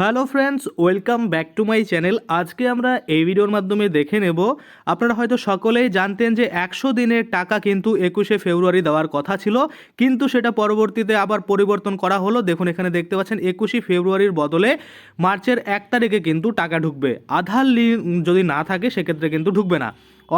Hello friends, welcome back to my channel. আজকে আমরা এই ভিডিওর মাধ্যমে দেখে নেব। আপনারা হয়তো সকলেই জানতেন যে একশো দিনের টাকা কিন্তু একুশে ফেব্রুয়ারি দেওয়ার কথা ছিল, কিন্তু সেটা পরবর্তীতে আবার পরিবর্তন করা হলো। দেখুন, এখানে দেখতে পাচ্ছেন, একুশে ফেব্রুয়ারির বদলে মার্চের এক তারিখে কিন্তু টাকা ঢুকবে। আধার লিঙ্ক যদি না থাকে, সেক্ষেত্রে কিন্তু ঢুকবে না।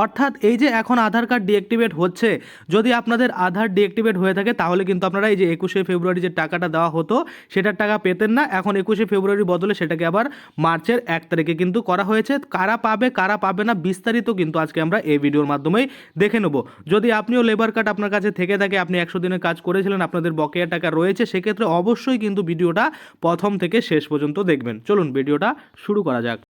অর্থাৎ এই যে এখন আধার কার্ড ডিঅ্যাক্টিভেট হচ্ছে, যদি আপনাদের আধার ডিঅ্যাক্টিভেট হয়ে থাকে, তাহলে কিন্তু আপনারা এই যে একুশে ফেব্রুয়ারি যে টাকাটা দেওয়া হতো, সেটার টাকা পেতেন না। এখন একুশে ফেব্রুয়ারির বদলে সেটাকে আবার মার্চের এক তারিখে কিন্তু করা হয়েছে। কারা পাবে কারা পাবে না, বিস্তারিত কিন্তু আজকে আমরা এই ভিডিওর মাধ্যমেই দেখে নেব। যদি আপনিও লেবার কার্ড আপনার কাছে থেকে থাকে, আপনি একশো দিনের কাজ করেছিলেন, আপনাদের বকেয়া টাকা রয়েছে, সেক্ষেত্রে অবশ্যই কিন্তু ভিডিওটা প্রথম থেকে শেষ পর্যন্ত দেখবেন। চলুন, ভিডিওটা শুরু করা যাক।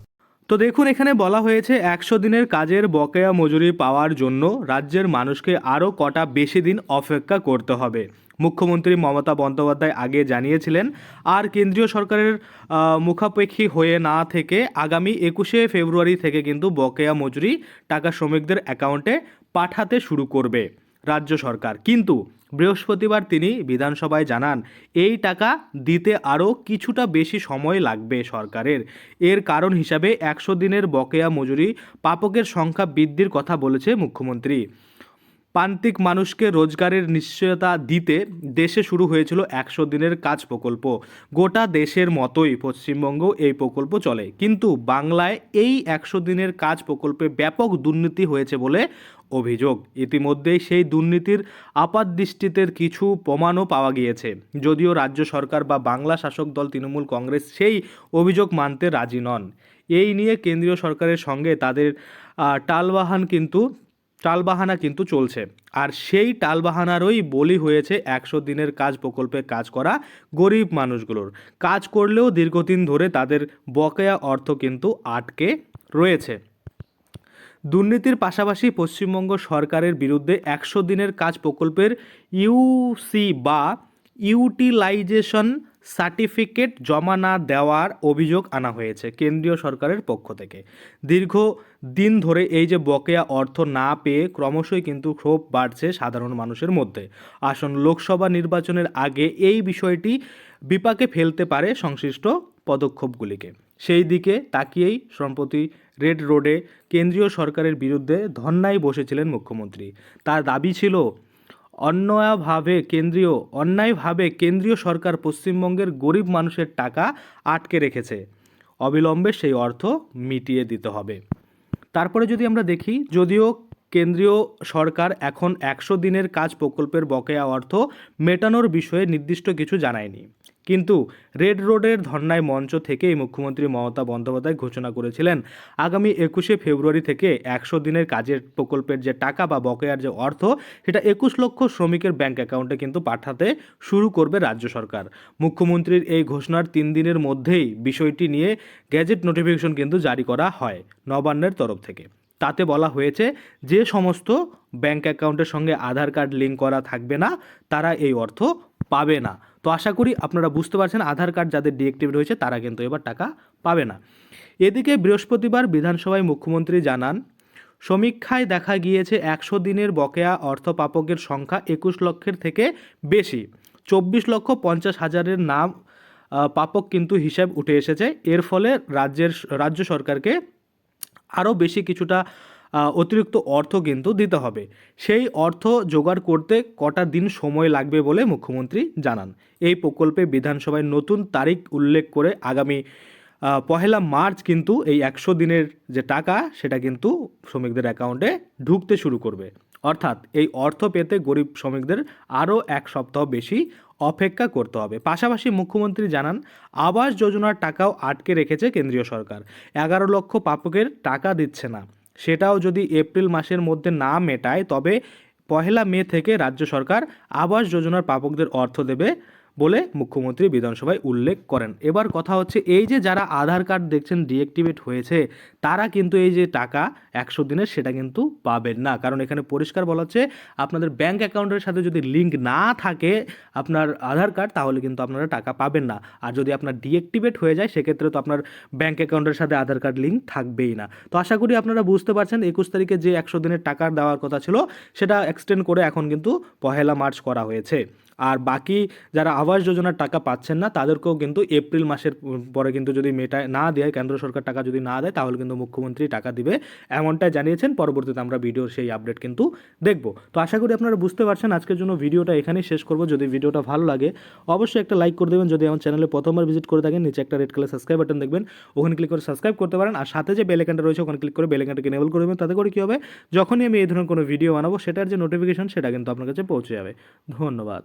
তো দেখুন, এখানে বলা হয়েছে একশো দিনের কাজের বকেয়া মজুরি পাওয়ার জন্য রাজ্যের মানুষকে আরও কটা বেশি দিন অপেক্ষা করতে হবে। মুখ্যমন্ত্রী মমতা বন্দ্যোপাধ্যায় আগে জানিয়েছিলেন, আর কেন্দ্রীয় সরকারের মুখাপেক্ষী হয়ে না থেকে আগামী একুশে ফেব্রুয়ারি থেকে কিন্তু বকেয়া মজুরি টাকা শ্রমিকদের অ্যাকাউন্টে পাঠাতে শুরু করবে। রাজ্য সরকার। কিন্তু বৃহস্পতিবার তিনি বিধানসভায় জানান, এই টাকা দিতে আরও কিছুটা বেশি সময় লাগবে সরকারের। এর কারণ হিসাবে একশো দিনের বকেয়া মজুরি পাপকের সংখ্যা বৃদ্ধির কথা বলেছে মুখ্যমন্ত্রী। প্রান্তিক মানুষকে রোজগারের নিশ্চয়তা দিতে দেশে শুরু হয়েছিল একশো দিনের কাজ প্রকল্প। গোটা দেশের মতোই পশ্চিমবঙ্গ এই প্রকল্প চলে। কিন্তু বাংলায় এই একশো দিনের কাজ প্রকল্পে ব্যাপক দুর্নীতি হয়েছে বলে অভিযোগ। ইতিমধ্যেই সেই দুর্নীতির আপাত দৃষ্টিতে কিছু প্রমাণও পাওয়া গিয়েছে। যদিও রাজ্য সরকার বা বাংলা শাসক দল তৃণমূল কংগ্রেস সেই অভিযোগ মানতে রাজি নন। এই নিয়ে কেন্দ্রীয় সরকারের সঙ্গে তাদের টালবাহান কিন্তু টালবাহানা কিন্তু চলছে। আর সেই টালবাহানারই বলি হয়েছে একশো দিনের কাজ প্রকল্পে কাজ করা গরিব মানুষগুলোর। কাজ করলেও দীর্ঘদিন ধরে তাদের বকেয়া অর্থ কিন্তু আটকে রয়েছে। দুর্নীতির পাশাপাশি পশ্চিমবঙ্গ সরকারের বিরুদ্ধে একশো দিনের কাজ প্রকল্পের ইউসি বা ইউটিলাইজেশন সার্টিফিকেট জমা না দেওয়ার অভিযোগ আনা হয়েছে কেন্দ্রীয় সরকারের পক্ষ থেকে। দীর্ঘ দিন ধরে এই যে বকেয়া অর্থ না পেয়ে ক্রমশই কিন্তু ক্ষোভ বাড়ছে সাধারণ মানুষের মধ্যে। আসন লোকসভা নির্বাচনের আগে এই বিষয়টি বিপাকে ফেলতে পারে সংশ্লিষ্ট পদক্ষেপগুলিকে। সেই দিকে তাকিয়েই সম্প্রতি রেড রোডে কেন্দ্রীয় সরকারের বিরুদ্ধে ধর্নায় বসেছিলেন মুখ্যমন্ত্রী। তার দাবি ছিল অন্যায়ভাবে কেন্দ্রীয় অন্যায়ভাবে কেন্দ্রীয় সরকার পশ্চিমবঙ্গের গরিব মানুষের টাকা আটকে রেখেছে। অবিলম্বে সেই অর্থ মিটিয়ে দিতে হবে। তারপরে যদি আমরা দেখি, যদিও কেন্দ্রীয় সরকার এখন একশো দিনের কাজ প্রকল্পের বকেয়া অর্থ মেটানোর বিষয়ে নির্দিষ্ট কিছু জানায়নি। কিন্তু রেড রোডের ধর্নায় মঞ্চ থেকেই মুখ্যমন্ত্রী মমতা বন্দ্যোপাধ্যায় ঘোষণা করেছিলেন, আগামী একুশে ফেব্রুয়ারি থেকে একশো দিনের কাজের প্রকল্পের যে টাকা বা বকেয়ার যে অর্থ, সেটা একুশ লক্ষ শ্রমিকের ব্যাংক অ্যাকাউন্টে কিন্তু পাঠাতে শুরু করবে রাজ্য সরকার। মুখ্যমন্ত্রীর এই ঘোষণার তিন দিনের মধ্যেই বিষয়টি নিয়ে গ্যাজেট নোটিফিকেশন কিন্তু জারি করা হয় নবান্নের তরফ থেকে। তাতে বলা হয়েছে যে সমস্ত ব্যাংক অ্যাকাউন্টের সঙ্গে আধার কার্ড লিঙ্ক করা থাকবে না তারা এই অর্থ পাবে না। তো আশা করি আপনারা বুঝতে পারছেন আধার কার্ড যাদের ডিএক্টিভেট হয়েছে তারা কিন্তু এবার টাকা পাবে না। এদিকে বৃহস্পতিবার বিধানসভায় মুখ্যমন্ত্রী জানান সমীক্ষায় দেখা গিয়েছে একশো দিনের বকেয়া অর্থ প্রাপকের সংখ্যা একুশ লক্ষের থেকে বেশি। চব্বিশ লক্ষ পঞ্চাশ হাজারের নাম আহ, প্রাপক কিন্তু হিসাব উঠে এসেছে। এর ফলে রাজ্যের রাজ্য সরকারকে আরও বেশি কিছুটা অতিরিক্ত অর্থ কিন্তু দিতে হবে। সেই অর্থ জোগাড় করতে কটা দিন সময় লাগবে বলে মুখ্যমন্ত্রী জানান। এই প্রকল্পে বিধানসভায় নতুন তারিখ উল্লেখ করে আগামী পহেলা মার্চ কিন্তু এই একশো দিনের যে টাকা, সেটা কিন্তু শ্রমিকদের অ্যাকাউন্টে ঢুকতে শুরু করবে। অর্থাৎ এই অর্থ পেতে গরিব শ্রমিকদের আরও এক সপ্তাহ বেশি অপেক্ষা করতে হবে। পাশাপাশি মুখ্যমন্ত্রী জানান, আবাস যোজনার টাকাও আটকে রেখেছে কেন্দ্রীয় সরকার। এগারো লক্ষ পাপকের টাকা দিচ্ছে না। সেটাও যদি এপ্রিল মাসের মধ্যে না মেটায়, তবে পহেলা মে থেকে রাজ্য সরকার আবাস যোজনার পাপকদের অর্থ দেবে বলে মুখ্যমন্ত্রী বিধানসভায় উল্লেখ করেন। এবার কথা হচ্ছে, এই যে যারা আধার কার্ড দেখছেন ডিঅ্যাক্টিভেট হয়েছে, তারা কিন্তু এই যে টাকা একশো দিনের সেটা কিন্তু পাবেন না। কারণ এখানে পরিষ্কার বলা হচ্ছে, আপনাদের ব্যাঙ্ক অ্যাকাউন্টের সাথে যদি লিঙ্ক না থাকে আপনার আধার কার্ড, তাহলে কিন্তু আপনারা টাকা পাবেন না। আর যদি আপনার ডিঅ্যাক্টিভেট হয়ে যায়, সেক্ষেত্রে তো আপনার ব্যাঙ্ক অ্যাকাউন্টের সাথে আধার কার্ড লিঙ্ক থাকবেই না। তো আশা করি আপনারা বুঝতে পারছেন, একুশ তারিখে যে একশো দিনের টাকা দেওয়ার কথা ছিল, সেটা এক্সটেন্ড করে এখন কিন্তু পহেলা মার্চ করা হয়েছে। আর বাকি যারা আবাস যোজনার টাকা পাচ্ছেন না, তাদেরকেও কিন্তু এপ্রিল মাসের পরে কিন্তু যদি মেটায় না দেয়, কেন্দ্র সরকার টাকা যদি না দেয়, তাহলে কিন্তু মুখ্যমন্ত্রী টাকা দিবে। এমনটাই জানিয়েছেন। পরবর্তীতে আমরা ভিডিওর সেই আপডেট কিন্তু দেখব। তো আশা করি আপনারা বুঝতে পারছেন। আজকের জন্য ভিডিওটা এখানেই শেষ করব। যদি ভিডিওটা ভালো লাগে, অবশ্যই একটা লাইক করে দেবেন। যদি আমার চ্যানেলে প্রথমবার ভিজিট করে থাকেন, নিচে একটা রেড কালার সাবস্ক্রাইব বাটন দেখবেন। ওখানে ক্লিক করে সাবস্ক্রাইব করতে পারেন। আর সাথে যে বেল আইকনটা রয়েছে, ওখানে ক্লিক করে বেল আইকনটাকে এনেবল করে দেবেন। তাতে করে কী হবে? যখনই আমি এই ধরনের কোনো ভিডিও বানাবো, সেটার যে নোটিফিকেশন সেটা কিন্তু আপনার কাছে পৌঁছে যাবে। ধন্যবাদ।